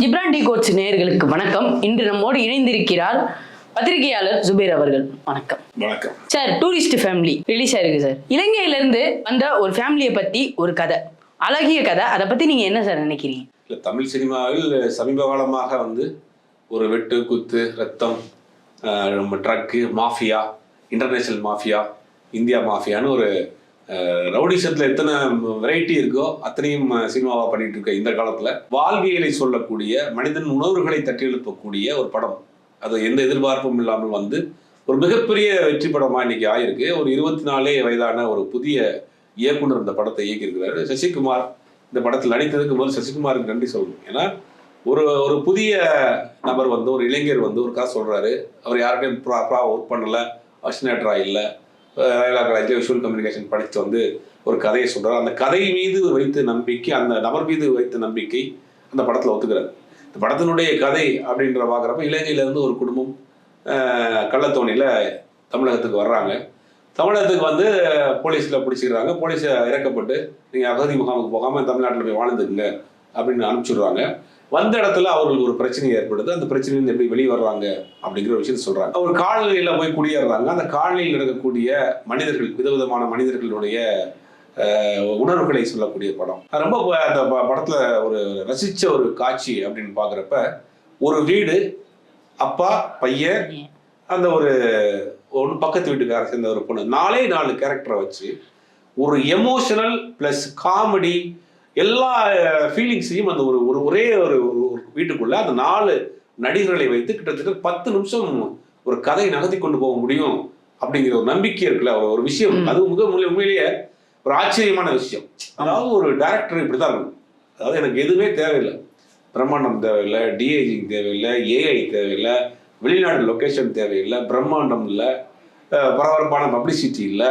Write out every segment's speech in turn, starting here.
Ghibran D quotes நேயர்களுக்கு வணக்கம். இன்று நம்மோடு இணைந்திருக்கிறார் பத்திரிகையாளர் ஜுபேர் அவர்கள். வணக்கம். வணக்கம். சார் டூரிஸ்ட் ஃபேமிலி ரிலீஸ் ஆயிருக்கு சார். இலங்கையில இருந்து வந்த ஒரு ஃபேமிலியை பத்தி ஒரு கதை. அழகிய கதை. அதை பத்தி நீங்க என்ன சார் நினைக்கிறீங்க? இல்ல தமிழ் சினிமாவில் சமீப காலமாக வந்து ஒரு வெட்டு குத்து ரத்தம் நம்ம drug mafia international mafia India மாஃபியான்னு ஒரு ரவுடிசத்தில் எத்தனை வெரைட்டி இருக்கோ அத்தனையும் சினிமாவாக பண்ணிட்டு இருக்க இந்த காலத்தில் வாழ்வியலை சொல்லக்கூடிய மனிதன் உணர்வுகளை தட்டி எழுப்பக்கூடிய ஒரு படம். அது எந்த எதிர்பார்ப்பும் இல்லாமல் வந்து ஒரு மிகப்பெரிய வெற்றி படமாக இன்னைக்கு ஆயிருக்கு. ஒரு இருபத்தி நாலே வயதான ஒரு புதிய இயக்குனர் இந்த படத்தை இயக்கியிருக்கிறாரு. சசிகுமார் இந்த படத்தில் நடித்ததுக்கு முதல் சசிகுமாருக்கு நன்றி சொல்லணும். ஏன்னா ஒரு ஒரு புதிய நபர் வந்து ஒரு இளைஞர் வந்து ஒரு கதை சொல்கிறாரு அவர் யார்கிட்டையும் ப்ரா ஒர்க் பண்ணல. அஷ்னேட்ரா இல்லை. ரயிலா காலேஜ் விஷுவல் கம்யூனிகேஷன் படித்து வந்து ஒரு கதையை சொல்கிறார் அந்த கதை மீது வைத்த நம்பிக்கை அந்த நபர் மீது வைத்த நம்பிக்கை அந்த படத்தில் ஒத்துக்கிறார். இந்த படத்தினுடைய கதை அப்படின்ற பார்க்குறப்ப இலங்கையிலேருந்து ஒரு குடும்பம் கள்ளத்தோணியில் தமிழகத்துக்கு வர்றாங்க. தமிழகத்துக்கு வந்து போலீஸில் பிடிச்சிக்கிறாங்க. போலீஸை இறக்கப்பட்டு நீங்கள் அகதி முகாமுக்கு போகாமல் தமிழ்நாட்டில் போய் வாழ்ந்துக்குங்க. அப்படின்னு அனுப்பிச்சிடுறாங்க. வந்த இடத்துல அவர்களுக்கு ஒரு பிரச்சனை ஏற்படுது. அந்த பிரச்சனையிலிருந்து எப்படி வெளியே வர்றாங்க அப்படிங்கிற விஷயத்தை சொல்றாங்க. ஒரு காலநிலையில போய் குடியேறாங்க அந்த காலநிலையில் நடக்கக்கூடிய மனிதர்கள் விதவிதமான மனிதர்களுடைய உணர்வுகளை சொல்லக்கூடிய படம். ரொம்ப அந்த படத்துல ஒரு ரசிச்ச ஒரு காட்சி அப்படின்னு பாக்குறப்ப ஒரு வீடு அப்பா பையன் அந்த ஒரு ஒன்று பக்கத்து வீட்டுக்கார சேர்ந்த ஒரு பொண்ணு. நாலே நாலு கேரக்டரை வச்சு ஒரு எமோஷனல் ப்ளஸ் காமெடி எல்லா ஃபீலிங்ஸையும் அந்த ஒரு ஒரு ஒரே ஒரு வீட்டுக்குள்ள அந்த நாலு நடிகர்களை வைத்து கிட்டத்தட்ட பத்து நிமிஷம் ஒரு கதை நகர்த்தி கொண்டு போக முடியும் அப்படிங்கிற ஒரு நம்பிக்கை இருக்குல்ல ஒரு விஷயம். அது மிக உண்மை- உண்மையிலேயே ஒரு ஆச்சரியமான விஷயம். அதாவது ஒரு டைரக்டர் இப்படிதான் இருக்கும் அதாவது எனக்கு எதுவுமே தேவையில்லை. பிரம்மாண்டம் தேவையில்லை டிஐஜிங் தேவையில்லை ஏஐ தேவையில்லை வெளிநாடு லொகேஷன் தேவையில்லை பிரம்மாண்டம் இல்லை பரபரப்பான பப்ளிசிட்டி இல்லை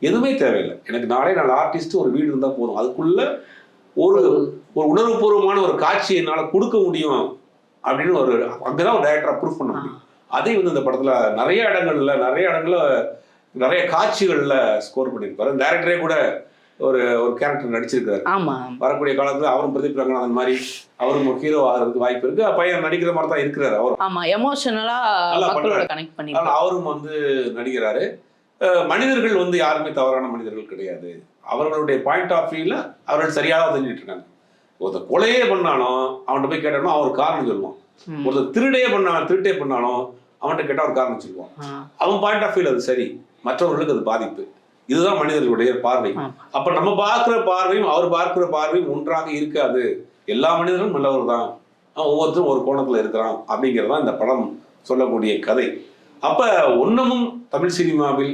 எதுவுமே தேவையில்லை. எனக்கு நாளே நாலு ஆர்டிஸ்ட் ஒரு வீடு இருந்தால் போதும். அதுக்குள்ள ஒரு ஒரு உணர்வுபூர்வமான ஒரு காட்சி என்னால் கொடுக்க முடியும் அப்படின்னு ஒரு அங்கதான் ஒரு டேரக்டர் அப்ரூவ் பண்ண முடியும். அதை வந்து இந்த படத்துல நிறைய இடங்கள்ல நிறைய இடங்கள்ல நிறைய காட்சிகள்ல ஸ்கோர் பண்ணியிருப்பாரு. டேரக்டரே கூட ஒரு ஒரு கேரக்டர் நடிச்சிருக்காரு. ஆமா. வரக்கூடிய காலத்துல அவரும் பிரதீப் ரங்கநாதன் மாதிரி அவரும் ஒரு ஹீரோ ஆகிறதுக்கு வாய்ப்பு இருக்கு. பையன் நடிக்கிற மாதிரி தான் இருக்கிறாரு அவரும். ஆமா எமோஷனலா அவரும் வந்து நடிக்கிறாரு. மனிதர்கள் வந்து யாருமே தவறான மனிதர்கள் கிடையாது. அவர்களுடைய பாயிண்ட் ஆஃப் வியூல அவர்கள் சரியாக தெரிஞ்சுட்டு இருக்காங்க. ஒருத்தர் கொலையே பண்ணாலும் அவன்கிட்ட போய் கேட்டோம்னா அவர் காரணம் சொல்லுவான். ஒருத்தர் திருடே பண்ணாலும் திருட்டே பண்ணாலும் அவன்கிட்ட கேட்டா ஒரு காரணம் சொல்லுவான். அவன் பாயிண்ட் ஆஃப் வியூல அது சரி மற்றவர்களுக்கு அது பாதிப்பு. இதுதான் மனிதர்களுடைய பார்வை. அப்ப நம்ம பார்க்கிற பார்வையும் அவர் பார்க்கிற பார்வையும் ஒன்றாக இருக்காது. எல்லா மனிதரும் நல்லவர் தான் அவன் ஒவ்வொருத்தரும் ஒரு கோணத்துல இருக்கிறான் அப்படிங்கிறதான் இந்த படம் சொல்லக்கூடிய கதை. அப்ப ஒன்னமும் தமிழ் சினிமாவில்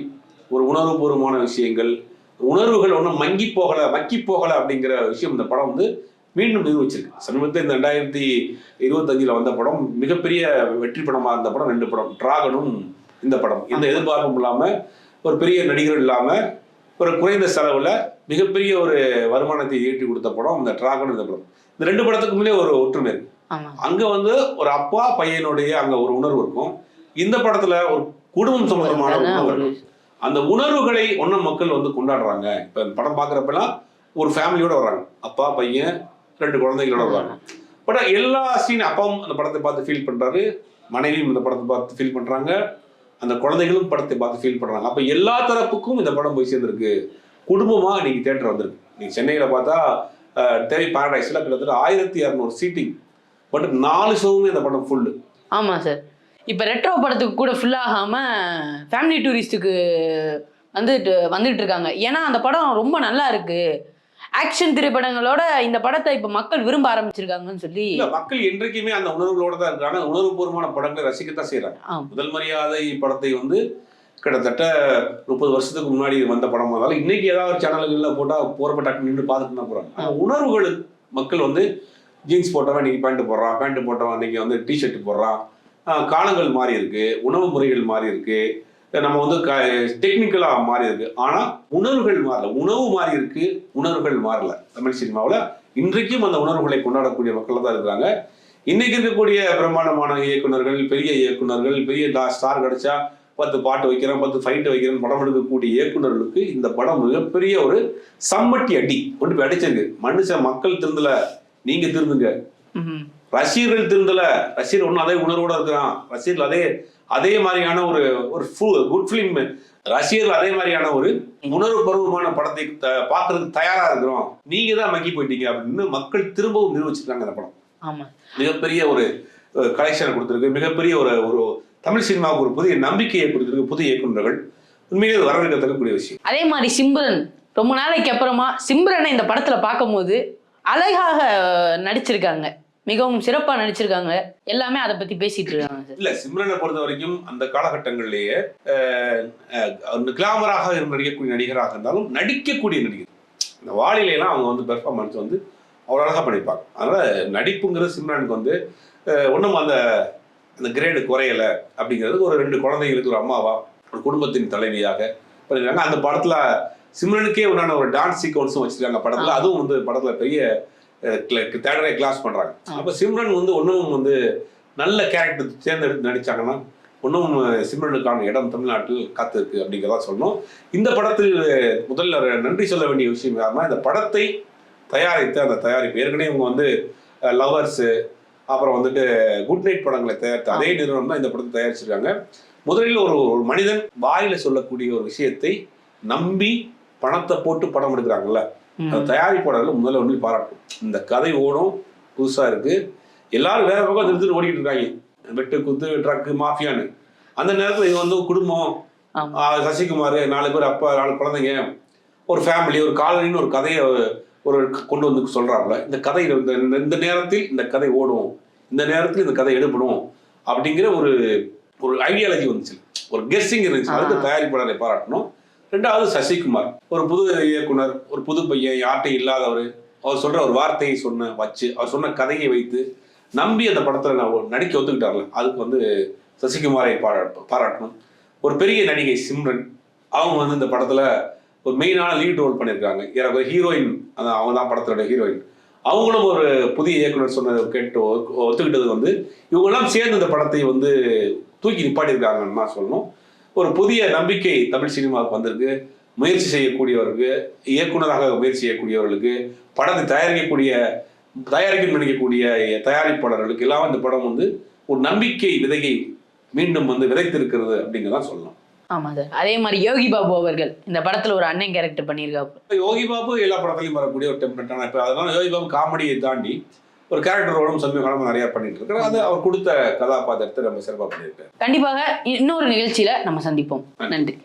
ஒரு உணர்வுபூர்வமான விஷயங்கள் உணர்வுகள் ஒன்றும் மங்கி போகல மக்கி போகல அப்படிங்கிற விஷயம் இந்த படம் வந்து மீண்டும் நிரூபிச்சிருக்கு. சமீபத்தில் இந்த ரெண்டாயிரத்தி இருபத்தஞ்சில் வந்த படம் மிகப்பெரிய வெற்றி படமா இருந்த படம் ரெண்டு படம். டிராகனும் இந்த படம். எந்த எதிர்பார்ப்பும் இல்லாம ஒரு பெரிய நடிகர் இல்லாம ஒரு குறைந்த செலவுல மிகப்பெரிய ஒரு வருமானத்தை ஈட்டி கொடுத்த படம் இந்த டிராகன் இந்த படம். இந்த ரெண்டு படத்துக்குமே ஒரு ஒற்றுமை இருக்கு. அங்க வந்து ஒரு அப்பா பையனுடைய அங்க ஒரு உணர்வு இருக்கும். இந்த படத்துல ஒரு குடும்பம் சம்பந்தமான. அந்த உணர்வுகளை ஒன்ன மக்கள் வந்து கொண்டாடுறாங்க. இப்ப படம் பாக்குறப்பெல்லாம் ஒரு ஃபேமிலியோட வர்றாங்க. அப்பா பையன் ரெண்டு குழந்தைகளோட வர்றாங்க. பட் எல்லா சீன் அப்பாவும் அந்த படத்தை பார்த்து ஃபீல் பண்றாரு. மனைவியும் இந்த படத்தை பார்த்து ஃபீல் பண்றாங்க. அந்த குழந்தைகளும் படத்தை பார்த்து ஃபீல் பண்றாங்க. அப்ப எல்லா தரப்புக்கும் இந்த படம் போய் சேர்ந்திருக்கு. குடும்பமா இன்னைக்கு தேட்டர் வந்திருக்கு. நீங்க சென்னையில பார்த்தா தேவி பாரடைஸ்ல கிட்டத்தட்ட ஆயிரத்தி இரநூறு சீட்டிங் பட் நாலு ஷோவுமே இந்த படம் ஃபுல்லு ஆமா சார் இப்ப ரெட்ரோ படத்துக்கு கூட ஃபுல் ஆகாம ஃபேமிலி டூரிஸ்ட்டுக்கு வந்துட்டு வந்துட்டு இருக்காங்க ஏன்னா அந்த படம் ரொம்ப நல்லா இருக்கு. ஆக்ஷன் திரைப்படங்களோட இந்த படத்தை இப்ப மக்கள் விரும்ப ஆரம்பிச்சிருக்காங்கன்னு சொல்லி மக்கள் என்றைக்குமே அந்த உணர்வுகளோட தான் இருக்காங்க. உணர்வுபூர்வமான படங்களை ரசிக்கத்தான் செய்யறாங்க. முதல் மரியாதை படத்தை வந்து கிட்டத்தட்ட முப்பது வருஷத்துக்கு முன்னாடி வந்த படமா இருந்தாலும் இன்னைக்கு ஏதாவது ஒரு சேனல்கள்ல போட்டா போறப்ப டக்கு நின்று பார்த்துட்டு தான் போறாங்க. அந்த உணர்வுகள் மக்கள் வந்து ஜீன்ஸ் போட்டவன் இன்னைக்கு பேண்ட் போடுறான் பேண்ட் போட்டவன் இன்னைக்கு வந்து டிஷர்ட் போடுறான். காலங்கள் மாறி இருக்கு உணவு முறைகள் மாறி இருக்கு நம்ம வந்து டெக்னிக்கலா மாறி இருக்கு ஆனால் உணர்வுகள் மாறல. உணவு மாறி இருக்கு உணர்வுகள் மாறல. தமிழ் சினிமாவில் இன்றைக்கும் அந்த உணர்வுகளை கொண்டாடக்கூடிய மக்கள் தான் இருக்கிறாங்க. இன்னைக்கு இருக்கக்கூடிய பிரம்மாண்டமான இயக்குனர்கள் பெரிய இயக்குனர்கள் பெரிய ஸ்டார் கிடைச்சா பத்து பாட்டு வைக்கிறேன் பத்து ஃபைட்டு வைக்கிறேன் படம் எடுக்கக்கூடிய இயக்குனர்களுக்கு இந்த படம் மிகப்பெரிய ஒரு சம்மட்டி அடி கொண்டு போய் அடிச்சிருக்கு. மனுஷன் மக்கள் திருந்தல நீங்க திருந்துங்க. ரசிகர்கள் திருந்தல ரசிகர் ஒன்றும் அதே உணர்வோட இருக்கிறான். ரசிகர்கள் அதே அதே மாதிரியான ஒரு ஒரு குட் ஃபிலிம் ரசிகர்கள் அதே மாதிரியான ஒரு உணர்வு பருவமான படத்தை பார்க்கறதுக்கு தயாரா இருக்கிறோம். நீங்க தான் மக்கி போயிட்டீங்க அப்படின்னு மக்கள் திரும்பவும் நிரூபிச்சிருக்காங்க அந்த படம். மிகப்பெரிய ஒரு கலெக்ஷனை கொடுத்துருக்கு. மிகப்பெரிய ஒரு ஒரு தமிழ் சினிமாவுக்கு ஒரு புதிய நம்பிக்கையை கொடுத்துருக்கு புதிய இயக்குநர்கள். உண்மையிலே வரவேற்கத்தக்கக்கூடிய விஷயம். அதே மாதிரி சிம்ரன் ரொம்ப நாளைக்கு அப்புறமா சிம்ரனை இந்த படத்துல பார்க்கும்போது அழகாக நடிச்சிருக்காங்க. மிகவும் சிறப்பா நடிச்சிருக்காங்க. எல்லாமே அதை பத்தி பேசிட்டு இருக்காங்க இல்ல சிம்ரனை பொறுத்த வரைக்கும் அந்த காலகட்டங்களிலேயே கிளாமராக நடிக்கக்கூடிய நடிகராக இருந்தாலும் நடிக்கக்கூடிய நடிகர். இந்த வாளிலையெல்லாம் அவங்க வந்து பெர்ஃபார்மன்ஸ் வந்து அவ்வளோ அழகாக பண்ணியிருப்பாங்க அதனால நடிப்புங்கிறது சிம்ரனுக்கு வந்து ஒன்றும் அந்த அந்த கிரேடு குறையல அப்படிங்கிறது ஒரு ரெண்டு குழந்தைகளுக்கு ஒரு அம்மாவா ஒரு குடும்பத்தின் தலைவியாக பண்ணிருக்காங்க அந்த படத்துல சிம்ரனுக்கே உண்டான ஒரு டான்ஸ் சீக்வன்ஸும் வச்சிருக்காங்க படத்துல. அதுவும் வந்து படத்துல பெரிய தேடரை கிளாஸ் பண்றாங்க. ஆ. அப்ப சிம்ரன் வந்து ஒன்றும் வந்து நல்ல கேரக்டர் தேர்ந்தெடுத்து நடிச்சாங்கன்னா இன்னும் சிம்ரனுக்கான இடம் தமிழ்நாட்டில் காத்திருக்கு அப்படிங்கிறதா சொல்லணும். இந்த படத்தில் முதல்ல நன்றி சொல்ல வேண்டிய விஷயம் யாருன்னா இந்த படத்தை தயாரித்த அந்த தயாரிப்பு ஏற்கனவே இவங்க வந்து லவர்ஸு அப்புறம் வந்துட்டு குட் நைட் படங்களை தயாரித்த அதே நிறுவனம் தான் இந்த படத்தை தயாரிச்சிருக்காங்க. முதலில் ஒரு ஒரு மனிதன் வாயில சொல்லக்கூடிய ஒரு விஷயத்தை நம்பி பணத்தை போட்டு படம் எடுக்கிறாங்கல்ல ம். அந்த தயாரிப்பாளர்கள் முதல்ல ஒன்று பாராட்டும் இந்த கதை ஓடும் புதுசா இருக்கு. எல்லாரும் வேற பக்கம் நிறுத்திட்டு ஓடிட்டு இருக்காங்க. வெட்டு குத்து ட்ரக்கு மாஃபியான்னு. அந்த நேரத்தில் இது வந்து குடும்பம் சசிகுமார் நாலு பேர் அப்பா நாலு குழந்தைங்க ஒரு ஃபேமிலி ஒரு காலனின்னு ஒரு கதையை ஒரு கொண்டு வந்து சொல்றாப்புல. இந்த கதை இந்த நேரத்தில் இந்த கதை ஓடும். இந்த நேரத்தில் இந்த கதை எடுப்படும் அப்படிங்கிற ஒரு ஒரு ஐடியாலஜி வந்துச்சு. ஒரு கெஸ்ஸிங் இருந்துச்சு. அதுக்கு. தயாரிப்பாளரை பாராட்டணும். ரெண்டாவது சசிகுமார். ஒரு புது இயக்குனர் ஒரு புது பையன் யார்ட்டையும் இல்லாதவர். அவர் சொல்ற ஒரு வார்த்தையை சொன்ன வச்சு அவர் சொன்ன கதையை வைத்து நம்பி அந்த படத்துல நான் நடிக்க ஒத்துக்கிட்டார்ல அதுக்கு வந்து சசிகுமாரை பாராட்ட பாராட்டணும். ஒரு பெரிய நடிகை சிம்ரன் அவங்க வந்து இந்த படத்துல ஒரு மெயினான லீட் ரோல் பண்ணியிருக்காங்க. எனக்கு ஹீரோயின் அதான் அவங்க தான் படத்தோட ஹீரோயின் அவங்களும் ஒரு புதிய இயக்குனர் சொன்னதை கேட்டு ஒத்துக்கிட்டது வந்து இவங்கெல்லாம் சேர்ந்து இந்த படத்தை வந்து தூக்கி நிப்பாட்டியிருக்காங்கன்னு தான் சொல்லணும். ஒரு புதிய நம்பிக்கை தமிழ் சினிமாவுக்கு வந்திருக்கு. முயற்சி செய்யக்கூடியவருக்கு இயக்குனராக முயற்சி செய்யக்கூடியவர்களுக்கு படத்தை தயாரிக்கக்கூடிய தயாரிக்க நினைக்கக்கூடிய தயாரிப்பாளர்களுக்கு எல்லாம் இந்த படம் வந்து ஒரு நம்பிக்கை விதையை மீண்டும் வந்து விதைத்திருக்கிறது அப்படிங்கிறதான் சொல்லலாம் ஆமா சார் அதே மாதிரி யோகி பாபு அவர்கள் இந்த படத்துல ஒரு அண்ணன் கேரக்டர் பண்ணியிருக்காப்பு இப்ப யோகி பாபு எல்லா படத்துலையும் வரக்கூடிய ஒரு டெம்ப்ளேட்டான இப்போ அதனால யோகி பாபு காமெடியை தாண்டி ஒரு கேரக்டர் ரோலும் சமீப காலமாக நிறைய பண்ணிட்டு இருக்காரு அது அவர் கொடுத்த கதாபாத்திரத்தை நம்ம சிறப்பாக பண்ணியிருக்காரு. கண்டிப்பாக இன்னொரு நிகழ்ச்சியில நம்ம சந்திப்போம். நன்றி.